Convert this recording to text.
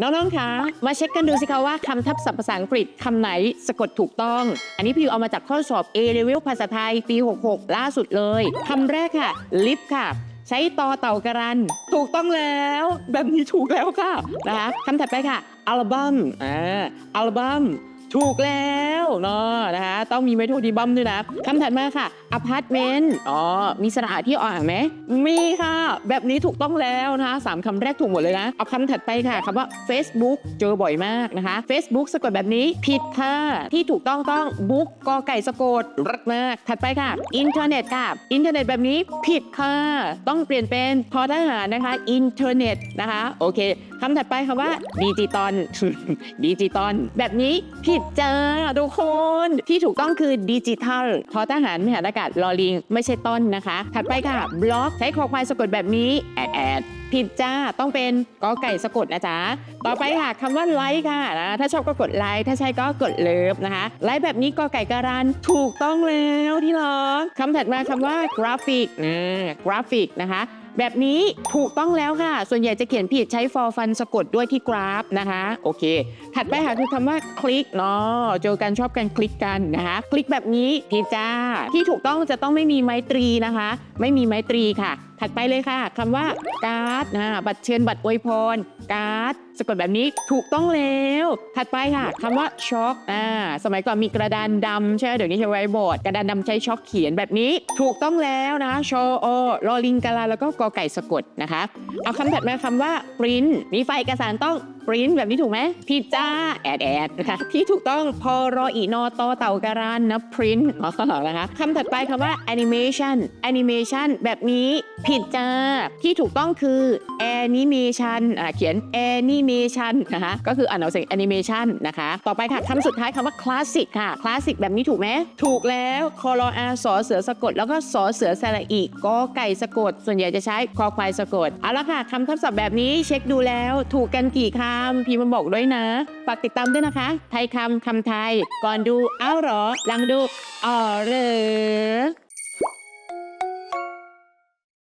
น้องๆ คะ มาเช็คกันดูสิคะว่าคำทับศัพท์ภาษาอังกฤษคำไหนสะกดถูกต้อง อันนี้พี่เอามาจากข้อสอบ A level ภาษาไทยปี 66 ล่าสุดเลยคำแรกค่ะ ลิฟค่ะ ใช้ตอเต่ากระรัน ถูกต้องแล้ว แบบนี้ถูกแล้วค่ะนะคะคำถัดไปค่ะ อัลบั้มอ่าอัลบั้ม ถูกแล้วเนาะนะคะต้องมีไมโทดีบัมด้วยนะคำถัดมาค่ะอพาร์ตเมนต์อ๋อมีสระอาที่อ่านไหมมีค่ะ แบบนี้ถูกต้องแล้วนะคะสามคำแรกถูกหมดเลยนะเอาคำถัดไปค่ะคำว่า Facebook เจอบ่อยมากนะคะ Facebook สะกดแบบนี้ผิดค่ะที่ถูกต้องต้องบุ๊กกอไก่สะกดรักมาก ถัดไปค่ะอินเทอร์เน็ตค่ะอินเทอร์เน็ตแบบนี้ผิดค่ะต้องเปลี่ยนเป็นทอทหารนะคะอินเทอร์เน็ตนะคะโอเคคำถัดไปคำว่าดิจิตอลดิจิตอลแบบนี้ผิดจ้าทุกคนที่ถูกต้องคือดิจิทัลทอทหารมหาอากาศลอลิง ไม่ใช่ต้นนะคะ ถัดไปค่ะบล็อกใช้คอควายสะกดแบบนี้ แอดแอดผิดจ้าต้องเป็นกอไก่สะกดนะจ๊ะ ต่อไปค่ะคำว่าไลค์ค่ะนะถ้าชอบก็กดไลค์ถ้าใช่ก็กดเลิฟนะคะไลค์แบบนี้กอไก่การันถูกต้องแล้วที่รักคำถัดมาคำว่ากราฟิกอ่ากราฟิกนะคะ แบบนี้ถูกต้องแล้วค่ะ ส่วนใหญ่จะเขียนผิดใช้ for fun สะกดด้วยที่กราฟนะคะ โอเค ถัดไปค่ะคือคำว่าคลิกเนาะเจอกันชอบกันคลิกกันนะคะ คลิกแบบนี้ผิดจ้า ที่ถูกต้องจะต้องไม่มีไม้ตรีนะคะ ไม่มีไม้ตรีค่ะถัดไปเลยค่ะคำว่าการ์ดนะบัตรเชิญบัตรอวยพรการ์ดสะกดแบบนี้ถูกต้องแล้ว ถัดไปค่ะคำว่าช็อกอ่าสมัยก่อนมีกระดานดำใช่ไหมเดี๋ยวนี้ใช้ไวบอร์ดกระดานดำใช้ช็อกเขียนแบบนี้ ถูกต้องแล้วนะชออรอลิงกาลาแล้วก็กอไก่สะกดนะคะ เอาคำถัดมาคำว่า print มีไฟเอกสารต้อง print แบบนี้ถูกไหมผิดจ้าแอดแอดนะคะที่ถูกต้องพอรออีนอตอเต่าการันนะ print อ๋อนะคะคำถัดไปคำว่า animation animation แบบนี้ผิดจ้า ที่ถูกต้องคือ animation อ่าเขียน animation นะคะ ก็คืออ่านเอาเสียง animation นะคะ ต่อไปค่ะคำสุดท้ายคำว่า classic ค่ะ classic แบบนี้ถูกไหม ถูกแล้วคอรออาสอเสือสะกด แล้วก็สอเสือสระอีกกอไก่สะกด ส่วนใหญ่จะใช้คอควายสะกด เอาละค่ะคำทับศัพท์แบบนี้เช็คดูแล้วถูกกันกี่คำพี่มาบอกด้วยนะ ฝากติดตามด้วยนะคะ ไทยคำคำไทย ก่อนดูอ้าวเหรอ หลังดูอ๋อเหรอ